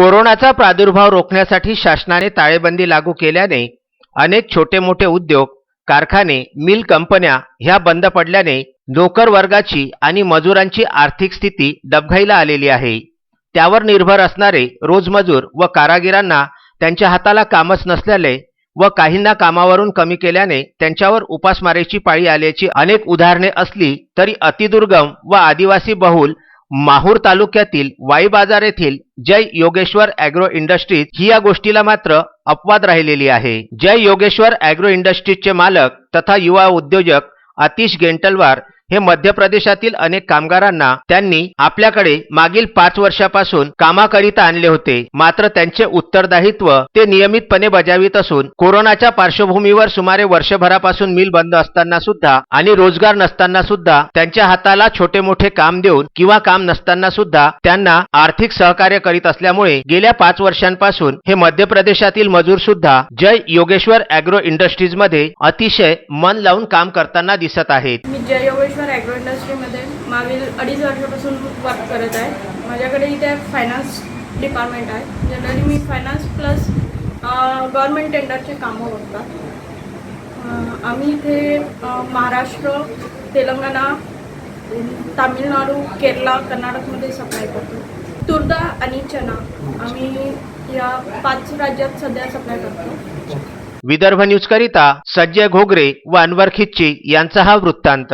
कोरोनाचा प्रादुर्भाव रोखण्यासाठी शासनाने टाळेबंदी लागू केल्याने अनेक छोटे मोठे उद्योग कारखाने मिल कंपन्या ह्या बंद पडल्याने नोकर वर्गाची आणि मजुरांची आर्थिक स्थिती डबघाईला आलेली आहे. त्यावर निर्भर असणारे रोजमजूर व कारागिरांना त्यांच्या हाताला कामच नसल्याने व काहींना कामावरून कमी केल्याने त्यांच्यावर उपासमारीची पाळी आल्याची अनेक उदाहरणे असली तरी अतिदुर्गम व आदिवासी बहुल माहूर तालुक्यातील वाई बाजार येथील जय योगेश्वर अॅग्रो इंडस्ट्रीज ही या गोष्टीला मात्र अपवाद राहिलेली आहे. जय योगेश्वर अॅग्रो इंडस्ट्रीजचे मालक तथा युवा उद्योजक आतिश गेंटलवार हे मध्य प्रदेशातील अनेक कामगारांना त्यांनी आपल्याकडे मागील पाच वर्षापासून कामाकरिता आणले होते. मात्र त्यांचे उत्तरदायित्व ते नियमितपणे बजावित असून कोरोनाच्या पार्श्वभूमीवर सुमारे वर्षभरापासून मिल बंद असताना सुद्धा आणि रोजगार नसताना सुद्धा त्यांच्या हाताला छोटे मोठे काम देऊन किंवा काम नसताना सुद्धा त्यांना आर्थिक सहकार्य करीत असल्यामुळे गेल्या पाच वर्षांपासून हे मध्य प्रदेशातील मजूर सुद्धा जय योगेश्वर अॅग्रो इंडस्ट्रीजमध्ये अतिशय मन लावून काम करताना दिसत आहेत. मी ॲग्रो इंडस्ट्रीमध्ये मागील अडीच वर्षापासून वर्क करत आहे. माझ्याकडे इथे फायनान्स डिपार्टमेंट आहे. जनरली मी फायनान्स प्लस गव्हर्मेंट टेंडरचे कामं बघतात. आम्ही इथे महाराष्ट्र तेलंगणा तामिळनाडू केरला कर्नाटकमध्ये सप्लाय करतो. तुरदा आणि चना आम्ही या पाच राज्यात सध्या सप्लाय करतो. विदर्भ न्यूज करिता संजय घोगरे व अनवर खिच्ची यांचा हा वृत्तांत.